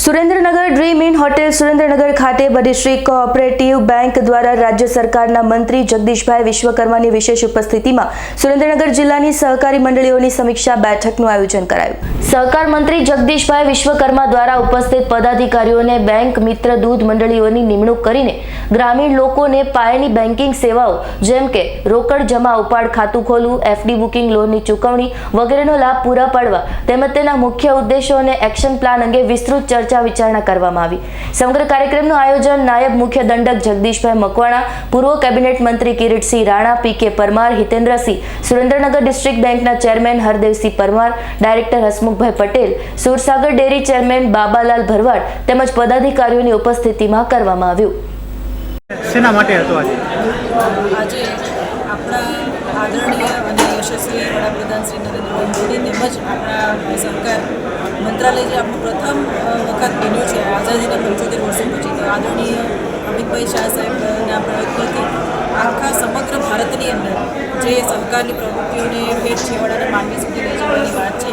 Surendranagar dream inn hotel Surendranagar ખાતે બધી Shri cooperative bank દ્વારા રાજ્ય સરકારના મંત્રી જગદીશભાઈ વિશ્વકર્માની વિશેષ ઉપસ્થિતિમાં સુરેન્દ્રનગર જિલ્લાની સહકારી મંડળીઓની સમીક્ષા બેઠકનું આયોજન કરાયું. સહકાર મંત્રી જગદીશભાઈ વિશ્વકર્મા દ્વારા ઉપસ્થિત પદાધિકારીઓને બેંક મિત્ર દૂધ મંડળીઓની નિમણૂક કરીને ગ્રામીણ લોકોને પાયાની બેન્કિંગ સેવાઓ, જેમ કે રોકડ જમા ઉપાડ ખાતું ખોલવું એફડી બુકિંગ લોનની ચૂકવણી વગેરેનો લાભ પૂરા પાડવા તેમજ તેના મુખ્ય ઉદ્દેશો અને એક્શન પ્લાન અંગે વિસ્તૃત ચર્ચા વિચારણા કરવામાં આવી. સમગ્ર કાર્યક્રમનું આયોજન નાયબ મુખ્ય દંડક જગદીશભાઈ મકવાણા, પૂર્વ કેબિનેટ મંત્રી Kiritsinh Rana, P K Parmar, Hitendrasinh, Surendranagar district બેંકના chairman Hardevsinh Parmar, director Hasmukhbhai Patel, Sursagar dairy chairman Babalal Bharwad તેમજ પદાધિકારીઓની ઉપસ્થિતિમાં કરવામાં આવ્યું. શેના માટે હતો આજે? આજે આપણા આદરણીય અને યશસ્વી વડાપ્રધાન શ્રી નરેન્દ્ર મોદી તેમજ આપણા સરકાર મંત્રાલય જે આપણું પ્રથમ વખત બન્યું છે, આઝાદીના પંચોતેર વર્ષો પછી, તો આદરણીય અમિતભાઈ શાહ સાહેબના પ્રયત્નોથી આખા સમગ્ર ભારતની અંદર જે સરકારની પ્રવૃત્તિઓને ભેટ છેવાડાને માનવી સુધી લઈ જવાની વાત છે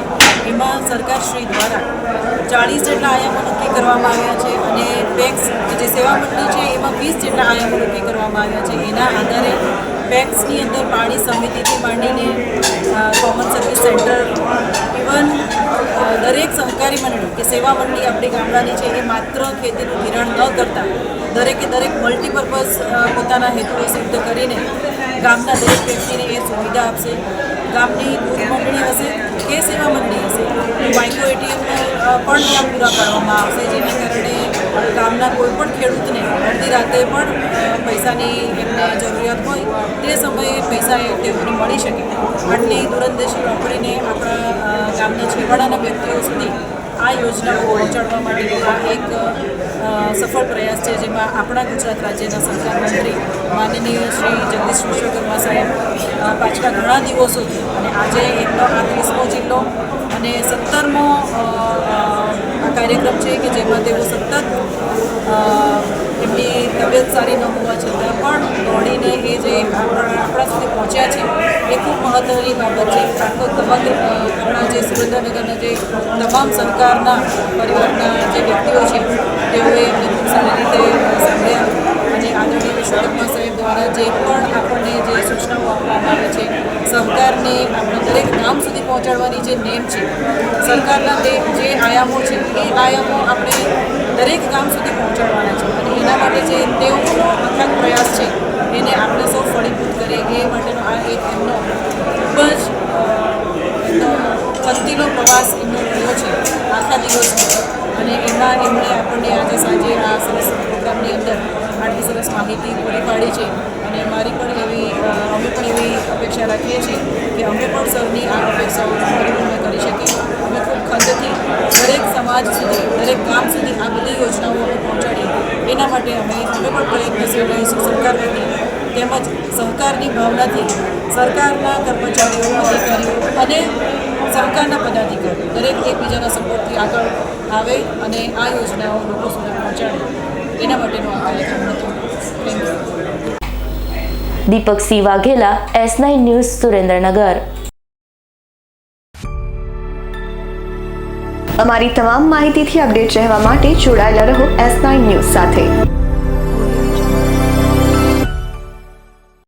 સરકારશ્રી દ્વારા ચાળીસ જેટલા આયામો નક્કી કરવામાં આવ્યા છે અને પેક્સ કે જે સેવા મંડળી છે, એમાં વીસ જેટલા આયામો નક્કી કરવામાં આવ્યા છે. એના આધારે પેક્સની અંદર પાણી સમિતિથી માંડીને કોમન સર્વિસ સેન્ટર ઇવન દરેક સહકારી મંડળી કે સેવા મંડળી આપણી ગામડાની છે, એ માત્ર ખેતીનું ધિરાણ ન કરતા, દરેકે દરેક મલ્ટીપર્પઝ પોતાના હેતુઓ સિદ્ધ કરીને ગામના દરેક વ્યક્તિને એ સુવિધા આપશે. ગામની દૂધ મંડળી હશે કે સેવા મંડળી હશે તો માઇક્રો એટીએમ પણ ત્યાં પૂરા કરવામાં આવશે, જેના કારણે ગામના કોઈ પણ ખેડૂતને અડધી રાતે પણ પૈસાની એમને જરૂરિયાત હોય, તે સમયે પૈસા તેઓને મળી શકે. આટલી દૂરંદેશી વાપરીને આપણા ગામના છેવાડાના વ્યક્તિઓ સુધી આ યોજનાઓ પહોંચાડવા માટેનો આ એક સફળ પ્રયાસ છે, જેમાં આપણા ગુજરાત રાજ્યના સરકાર મંત્રી માનનીય શ્રી જગદીશ વિશ્વકર્મા સાહેબ પાછલા ઘણા દિવસોથી અને આજે એમનો આ ત્રીસમો અને સત્તરમો કાર્યક્રમ છે કે જેમાં તેઓ સતત એમની તબિયત સારી ન હોવા છતાં પણ દોડીને એ જે આપણા સુધી પહોંચ્યા છે, એ ખૂબ મહત્ત્વની બાબત છે. આખો સમગ્ર આપણા જે સુરેન્દ્રનગરના જે તમામ સરકારના પરિવારના જે વ્યક્તિઓ છે, તેઓએ એમને ખૂબ સારી રીતે સાંભળ્યા અને આદરણીય વિશ્વકર્મા સાહેબ દ્વારા જે પણ આપણને જે સૂચનાઓ આપવામાં આવે છે સરકારને આપણા દરેક ગામ સુધી પહોંચાડવાની જે નેમ છે, સરકારના તે જે આયામો છે, એ આયામો આપણે દરેક ગામ સુધી પહોંચાડવાના છે. અને એના માટે જે તેઓનો અથાગ પ્રયાસ છે, એને આપણે સૌ ફળીભૂત કરીએ એ માટેનો આ એક એમનો ખૂબ જ પંક્તિનો પ્રવાસ એમનો રહ્યો છે આખા દિવસનો. અને એમાં એમણે આપણને આજે સાંજે આ સરસ પ્રોગ્રામની અંદર આટલી સરસ માહિતી પૂરી પાડી છે. અને મારી પણ એવી અમે પણ એવી અપેક્ષા રાખીએ છીએ કે અમે પણ સૌની આ અપેક્ષાઓને પરિપૂર્ણ કરી શકીએ. અમે ખૂબ ખંતથી દરેક સમાજ સુધી, દરેક ગામ સુધી આ બધી યોજનાઓ અમે પહોંચાડીએ. એના માટે અમે અમે પણ પ્રયત્નશીલ રહીશું સરકાર વતી. તેમજ સહકારની ભાવનાથી સરકારના કર્મચારીઓ, અધિકારીઓ અને સરકારના પદાધિકારીઓ દરેક એકબીજાના સપોર્ટથી આગળ આવે અને આ યોજનાઓ લોકો સુધી પહોંચાડે. એના માટેનો આ કાર્યક્રમ હતો. Thank you Deepak C Vaghela S nine news Surendranagar અમારી તમામ માહિતીથી અપડેટ રહેવા માટે જોડાયેલા રહો એસ નાઇન ન્યૂઝ સાથે.